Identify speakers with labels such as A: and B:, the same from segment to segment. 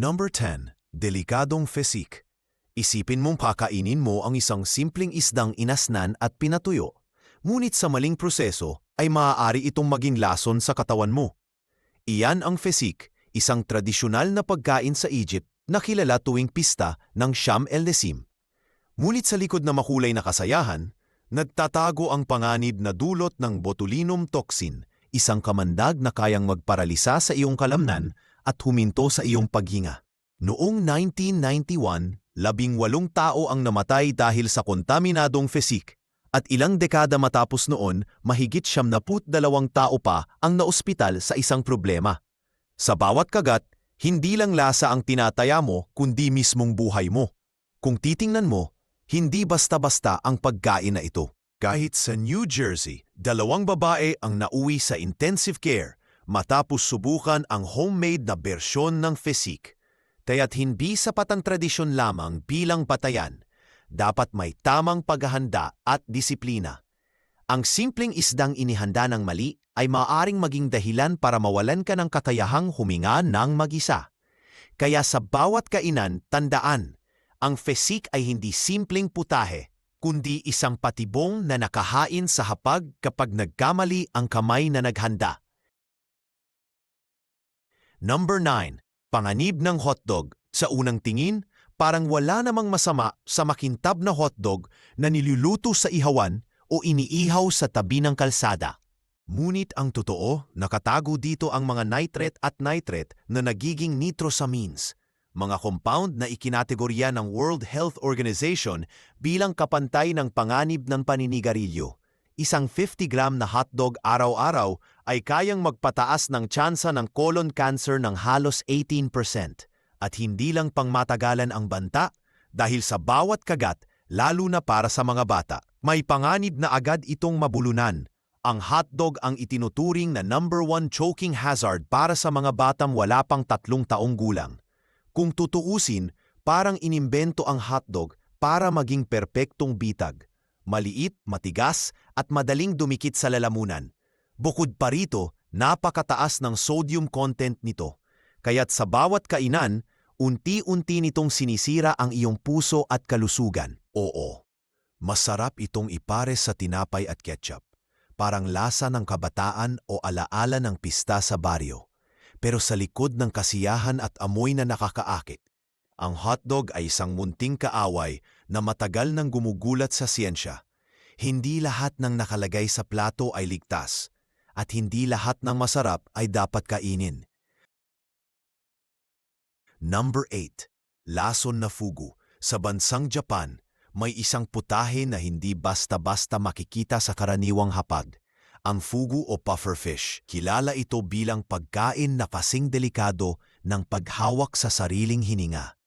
A: Number 10. Delikadong physique. Isipin mong kakainin mo ang isang simpleng isdang inasnan at pinatuyo. Ngunit sa maling proseso ay maaari itong maging lason sa katawan mo. Iyan ang physique, isang tradisyonal na pagkain sa Egypt na kilala tuwing pista ng Sham el-Nesim. Ngunit sa likod na makulay na kasayahan, nagtatago ang panganib na dulot ng botulinum toxin, isang kamandag na kayang magparalisa sa iyong kalamnan at huminto sa iyong paghinga. Noong 1991, labing walong tao ang namatay dahil sa kontaminadong physique at ilang dekada matapos noon, mahigit dalawang tao pa ang naospital sa isang problema. Sa bawat kagat, hindi lang lasa ang tinataya mo kundi mismong buhay mo. Kung titingnan mo, hindi basta-basta ang pagkain na ito. Kahit sa New Jersey, dalawang babae ang nauwi sa intensive care matapos subukan ang homemade na bersyon ng physique. Kaya't hindi sapat ang tradisyon lamang bilang patayan. Dapat may tamang paghahanda at disiplina. Ang simpleng isdang inihanda ng mali ay maaaring maging dahilan para mawalan ka ng kakayahang huminga ng mag-isa. Kaya sa bawat kainan, tandaan, ang fesik ay hindi simpleng putahe, kundi isang patibong na nakahain sa hapag kapag nagkamali ang kamay na naghanda. Number 9. Panganib ng hotdog. Sa unang tingin, parang wala namang masama sa makintab na hotdog na niluluto sa ihawan o iniihaw sa tabi ng kalsada. Ngunit ang totoo, nakatago dito ang mga nitrate at nitrate na nagiging nitrosamines, mga compound na ikinategorya ng World Health Organization bilang kapantay ng panganib ng paninigarilyo. Isang 50 gram na hotdog araw-araw ay kayang magpataas ng tsansa ng colon cancer ng halos 18% at hindi lang pangmatagalan ang banta dahil sa bawat kagat, lalo na para sa mga bata. May panganib na agad itong mabulunan. Ang hotdog ang itinuturing na number one choking hazard para sa mga batang wala pang tatlong taong gulang. Kung tutuusin, parang inimbento ang hotdog para maging perpektong bitag. Maliit, matigas, at madaling dumikit sa lalamunan. Bukod pa rito, napakataas ng sodium content nito. Kaya't sa bawat kainan, unti-unti nitong sinisira ang iyong puso at kalusugan. Oo, masarap itong ipare sa tinapay at ketchup. Parang lasa ng kabataan o alaala ng pista sa baryo. Pero sa likod ng kasiyahan at amoy na nakakaakit, ang hotdog ay isang munting kaaway na matagal nang gumugulat sa siyensya. Hindi lahat ng nakalagay sa plato ay ligtas at hindi lahat ng masarap ay dapat kainin. Number 8. Lason na fugu. Sa bansang Japan, may isang putahe na hindi basta-basta makikita sa karaniwang hapag. Ang fugu o pufferfish, kilala ito bilang pagkain na kasing delikado ng paghawak sa sariling hininga.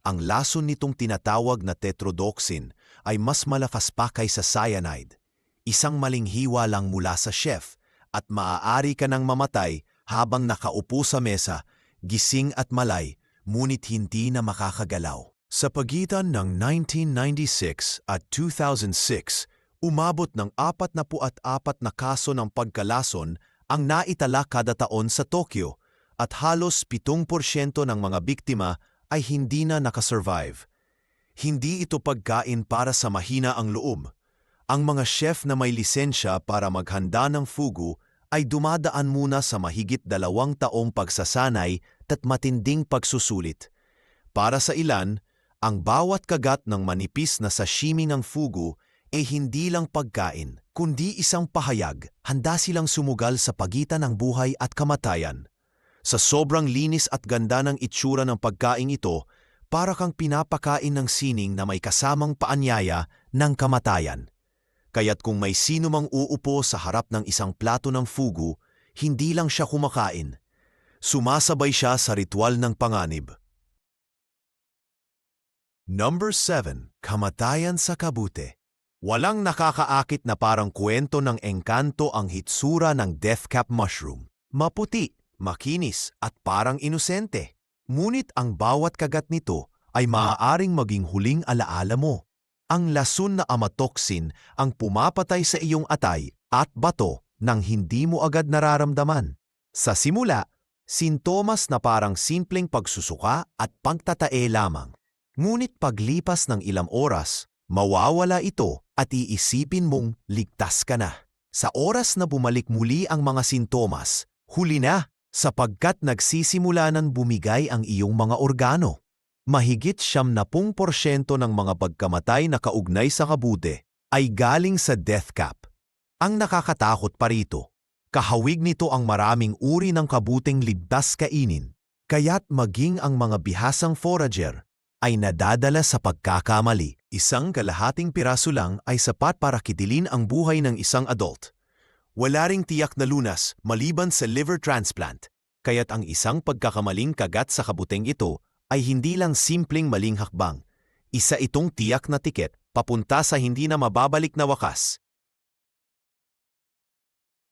A: Ang lason nitong tinatawag na tetrodotoxin ay mas malakas pa kaysa cyanide. Isang maling hiwa lang mula sa chef at maaari ka nang mamatay habang nakaupo sa mesa, gising at malay, ngunit hindi na makakagalaw. Sa pagitan ng 1996 at 2006, umabot ng 44 na kaso ng pagkalason ang naitala kada taon sa Tokyo at halos 7% ng mga biktima ay hindi na nakasurvive. Hindi ito pagkain para sa mahina ang loob. Ang mga chef na may lisensya para maghanda ng fugu ay dumadaan muna sa mahigit dalawang taong pagsasanay at matinding pagsusulit. Para sa ilan, ang bawat kagat ng manipis na sashimi ng fugu ay hindi lang pagkain, kundi isang pahayag, handa silang sumugal sa pagitan ng buhay at kamatayan. Sa sobrang linis at ganda ng itsura ng pagkain ito, para kang pinapakain ng sining na may kasamang paanyaya ng kamatayan. Kaya't kung may sino mang uupo sa harap ng isang plato ng fugu, hindi lang siya kumakain. Sumasabay siya sa ritual ng panganib. Number 7. Kamatayan sa kabute. Walang nakakaakit na parang kwento ng engkanto ang hitsura ng death cap mushroom. Maputi, makinis at parang inosente. Ngunit ang bawat kagat nito ay maaaring maging huling alaala mo. Ang lason na amatoxin ang pumapatay sa iyong atay at bato nang hindi mo agad nararamdaman. Sa simula, Sintomas na parang simpleng pagsusuka at pagtatae lamang. Ngunit paglipas ng ilang oras, mawawala ito at iisipin mong ligtas ka na. Sa oras na bumalik muli ang mga sintomas, huli na sapagkat nagsisimula ng bumigay ang iyong mga organo. Mahigit siyam na pung porsyento ng mga pagkamatay na kaugnay sa kabuti ay galing sa death cap. Ang nakakatakot pa rito, kahawig nito ang maraming uri ng kabuting ligtas kainin, kaya't maging ang mga bihasang forager ay nadadala sa pagkakamali. Isang kalahating piraso lang ay sapat para kitilin ang buhay ng isang adult. Wala ring tiyak na lunas maliban sa liver transplant, kaya't ang isang pagkakamaling kagat sa kabuteng ito ay hindi lang simpleng maling hakbang. Isa itong tiyak na tiket papunta sa hindi na mababalik na wakas.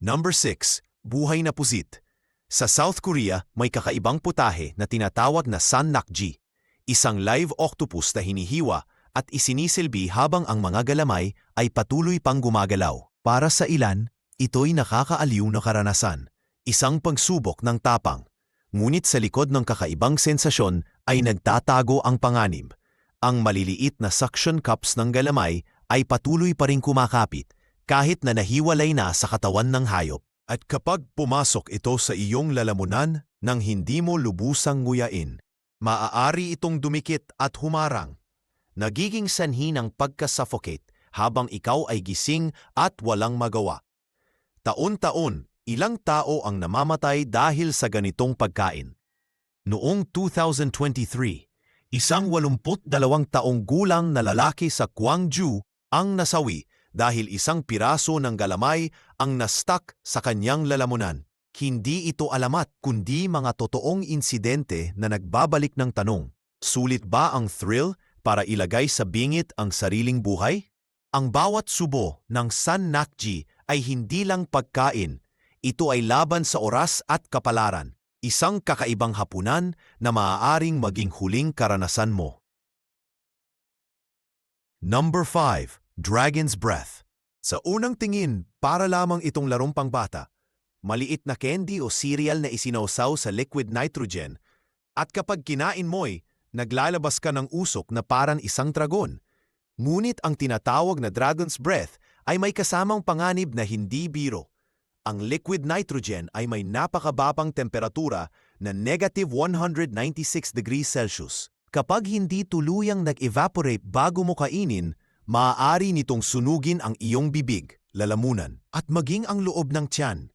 A: Number 6. Buhay na pusit. Sa South Korea, may kakaibang putahe na tinatawag na Sannakji, isang live octopus na hinihiwa at isinisilbi habang ang mga galamay ay patuloy pang gumagalaw. Para sa ilan, ito'y nakakaaliw na karanasan, isang pagsubok ng tapang. Ngunit sa likod ng kakaibang sensasyon ay nagtatago ang panganib. Ang maliliit na suction cups ng galamay ay patuloy pa rin kumakapit kahit na nahiwalay na sa katawan ng hayop. At kapag pumasok ito sa iyong lalamunan nang hindi mo lubusang nguyain, maaari itong dumikit at humarang. Nagiging sanhi ng pagkasuffocate habang ikaw ay gising at walang magawa. Taon-taon, ilang tao ang namamatay dahil sa ganitong pagkain. Noong 2023, isang 82 taong gulang na lalaki sa Gwangju ang nasawi dahil isang piraso ng galamay ang nastak sa kanyang lalamunan. Hindi ito alamat kundi mga totoong insidente na nagbabalik ng tanong, sulit ba ang thrill para ilagay sa bingit ang sariling buhay? Ang bawat subo ng San Nakji ay hindi lang pagkain, ito ay laban sa oras at kapalaran, isang kakaibang hapunan na maaaring maging huling karanasan mo. Number 5. Dragon's Breath Sa unang tingin, para lamang itong larong pangbata. Maliit na candy o cereal na isinawsaw sa liquid nitrogen at kapag kinain mo'y naglalabas ka ng usok na parang isang dragon. Ngunit ang tinatawag na Dragon's Breath ay may kasamang panganib na hindi biro. Ang liquid nitrogen ay may napakababang temperatura na negative 196 degrees Celsius. Kapag hindi tuluyang nag-evaporate bago mo kainin, maaari nitong sunugin ang iyong bibig, lalamunan, at maging ang loob ng tiyan.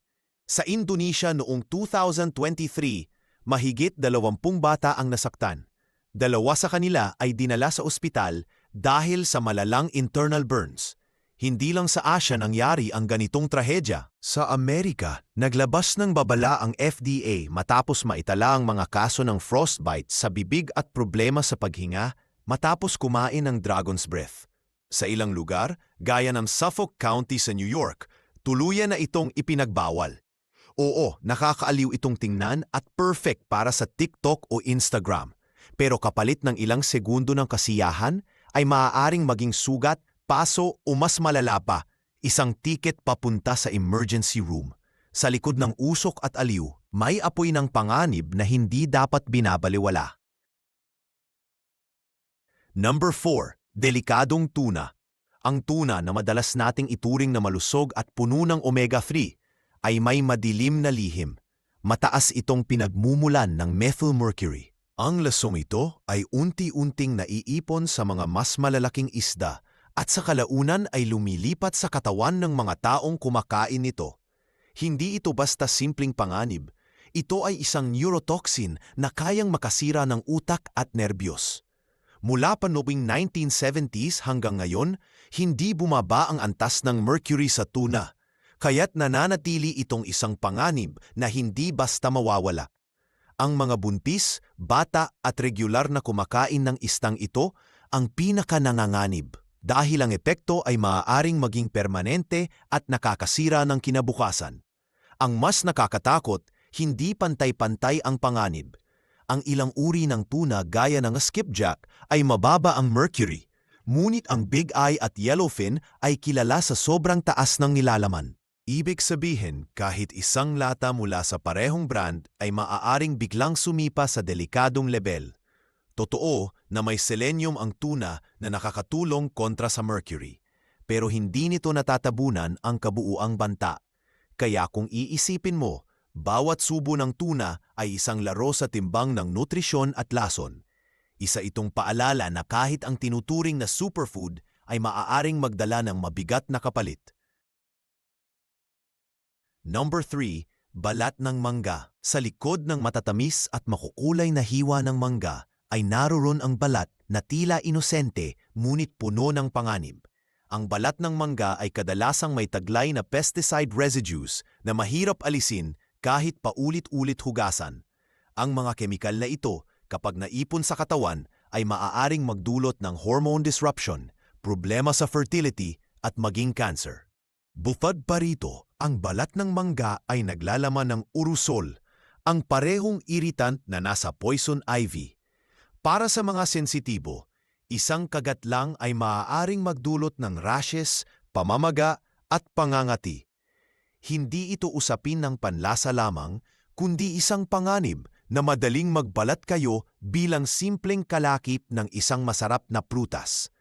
A: Sa Indonesia noong 2023, mahigit 20 bata ang nasaktan. Dalawa sa kanila ay dinala sa ospital dahil sa malalang internal burns. Hindi lang sa Asia nangyari ang ganitong trahedya. Sa Amerika, naglabas ng babala ang FDA matapos maitala ang mga kaso ng frostbite sa bibig at problema sa paghinga matapos kumain ng dragon's breath. Sa ilang lugar, gaya ng Suffolk County sa New York, tuluyan na itong ipinagbawal. Oo, nakakaaliw itong tingnan at perfect para sa TikTok o Instagram. Pero kapalit ng ilang segundo ng kasiyahan, ay maaaring maging sugat, paso o mas malala pa, isang tiket papunta sa emergency room. Sa likod ng usok at aliw, may apoy ng panganib na hindi dapat binabaliwala. Number 4 delikadong tuna. Ang tuna na madalas nating ituring na malusog at puno ng omega-3 ay may madilim na lihim. Mataas itong pinagmumulan ng methylmercury. Ang lasong ito ay unti-unting naiipon sa mga mas malalaking isda at sa kalaunan ay lumilipat sa katawan ng mga taong kumakain nito. Hindi ito basta simpleng panganib. Ito ay isang neurotoxin na kayang makasira ng utak at nerbiyos. Mula pa noong 1970s hanggang ngayon, hindi bumaba ang antas ng mercury sa tuna, kaya't nananatili itong isang panganib na hindi basta mawawala. Ang mga buntis, bata at regular na kumakain ng istang ito ang pinakananganganib dahil ang epekto ay maaaring maging permanente at nakakasira ng kinabukasan. Ang mas nakakatakot, hindi pantay-pantay ang panganib ang ilang uri ng tuna gaya ng skipjack ay mababa ang mercury, ngunit ang big eye at yellowfin ay kilala sa sobrang taas ng nilalaman. Ibig sabihin, kahit isang lata mula sa parehong brand ay maaaring biglang sumipa sa delikadong level. Totoo na may selenium ang tuna na nakakatulong kontra sa mercury, pero hindi nito natatabunan ang kabuuang banta. Kaya kung iisipin mo, bawat subo ng tuna ay isang laro sa timbang ng nutrisyon at lason. Isa itong paalala na kahit ang tinuturing na superfood ay maaaring magdala ng mabigat na kapalit. Number 3, balat ng mangga. Sa likod ng matatamis at makukulay na hiwa ng mangga ay naroon ang balat na tila inosente ngunit puno ng panganib. Ang balat ng mangga ay kadalasang may taglay na pesticide residues na mahirap alisin kahit paulit-ulit hugasan. Ang mga kemikal na ito kapag naipon sa katawan ay maaaring magdulot ng hormone disruption, problema sa fertility at maging cancer. Bufad pa rito, ang balat ng mangga ay naglalaman ng urusol, ang parehong irritant na nasa poison ivy. Para sa mga sensitibo, isang kagat lang ay maaaring magdulot ng rashes, pamamaga at pangangati. Hindi ito usapin ng panlasa lamang, kundi isang panganib na madaling magbalat kayo bilang simpleng kalakip ng isang masarap na prutas.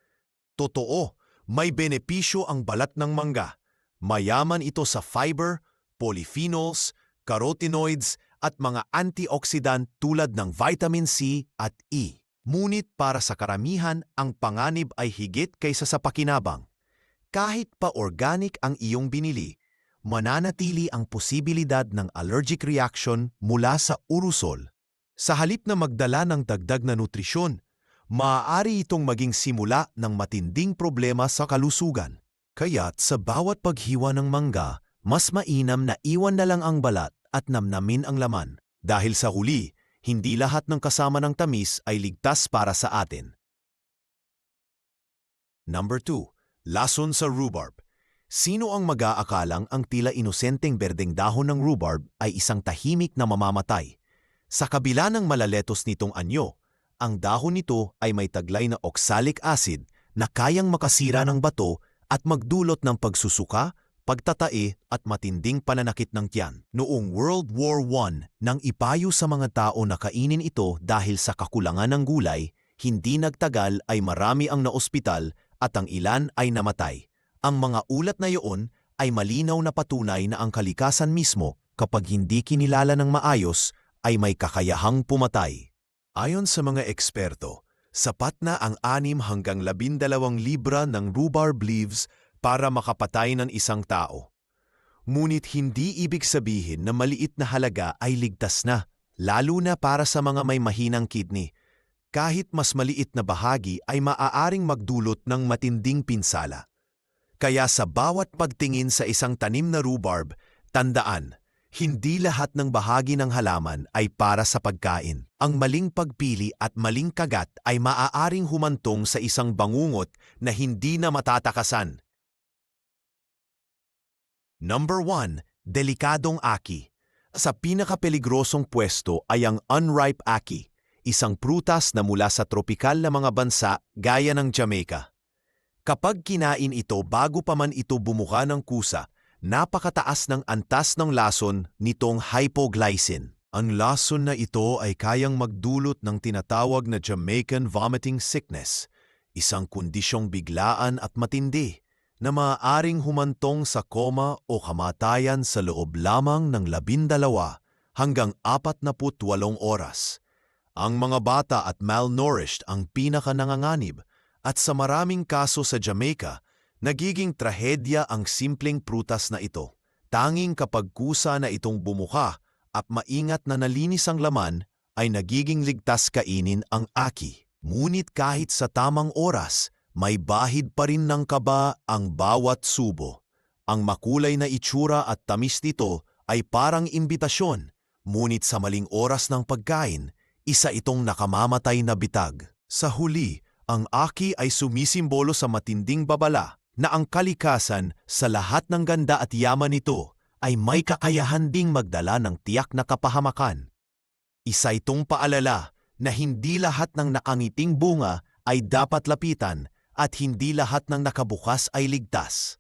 A: Totoo, may benepisyo ang balat ng mangga. Mayaman ito sa fiber, polyphenols, carotenoids at mga antioxidant tulad ng vitamin C at E. Ngunit para sa karamihan, ang panganib ay higit kaysa sa pakinabang. Kahit pa organic ang iyong binili, mananatili ang posibilidad ng allergic reaction mula sa urusol. Sa halip na magdala ng dagdag na nutrisyon, maaari itong maging simula ng matinding problema sa kalusugan. Kaya't sa bawat paghiwa ng mangga, mas mainam na iwan na lang ang balat at namnamin ang laman. Dahil sa huli, hindi lahat ng kasama ng tamis ay ligtas para sa atin. Number 2. Lason sa rhubarb. Sino ang mag-aakalang ang tila inosenteng berdeng dahon ng rhubarb ay isang tahimik na mamamatay? Sa kabila ng malaletos nitong anyo, ang dahon nito ay may taglay na oxalic acid na kayang makasira ng bato at magdulot ng pagsusuka, pagtatae at matinding pananakit ng tiyan. Noong World War I, nang ipayo sa mga tao na kainin ito dahil sa kakulangan ng gulay, hindi nagtagal ay marami ang naospital at ang ilan ay namatay. Ang mga ulat na iyon ay malinaw na patunay na ang kalikasan mismo kapag hindi kinilala ng maayos ay may kakayahang pumatay. Ayon sa mga eksperto, sapat na ang anim hanggang labindalawang libra ng rhubarb leaves para makapatay ng isang tao. Ngunit hindi ibig sabihin na maliit na halaga ay ligtas na, lalo na para sa mga may mahinang kidney. Kahit mas maliit na bahagi ay maaaring magdulot ng matinding pinsala. Kaya sa bawat pagtingin sa isang tanim na rhubarb, tandaan, hindi lahat ng bahagi ng halaman ay para sa pagkain. Ang maling pagpili at maling kagat ay maaaring humantong sa isang bangungot na hindi na matatakasan. Number 1. Delikadong aki. Sa pinakapeligrosong pwesto ay ang unripe aki, isang prutas na mula sa tropikal na mga bansa gaya ng Jamaica. Kapag kinain ito bago pa man ito bumuka ng kusa, napakataas ng antas ng lason nitong hypoglycin. Ang lason na ito ay kayang magdulot ng tinatawag na Jamaican vomiting sickness, isang kondisyong biglaan at matindi na maaaring humantong sa koma o kamatayan sa loob lamang ng labindalawa hanggang apat na putwalong oras. Ang mga bata at malnourished ang pinaka nanganganib at sa maraming kaso sa Jamaica, nagiging trahedya ang simpleng prutas na ito. Tanging kapag kusa na itong bumuka at maingat na nalinis ang laman, ay nagiging ligtas kainin ang aki. Ngunit kahit sa tamang oras, may bahid pa rin ng kaba ang bawat subo. Ang makulay na itsura at tamis nito ay parang imbitasyon, ngunit sa maling oras ng pagkain, isa itong nakamamatay na bitag. Sa huli, ang aki ay sumisimbolo sa matinding babala na ang kalikasan sa lahat ng ganda at yaman nito ay may kakayahan ding magdala ng tiyak na kapahamakan. Isa itong paalala na hindi lahat ng nakangiting bunga ay dapat lapitan at hindi lahat ng nakabukas ay ligtas.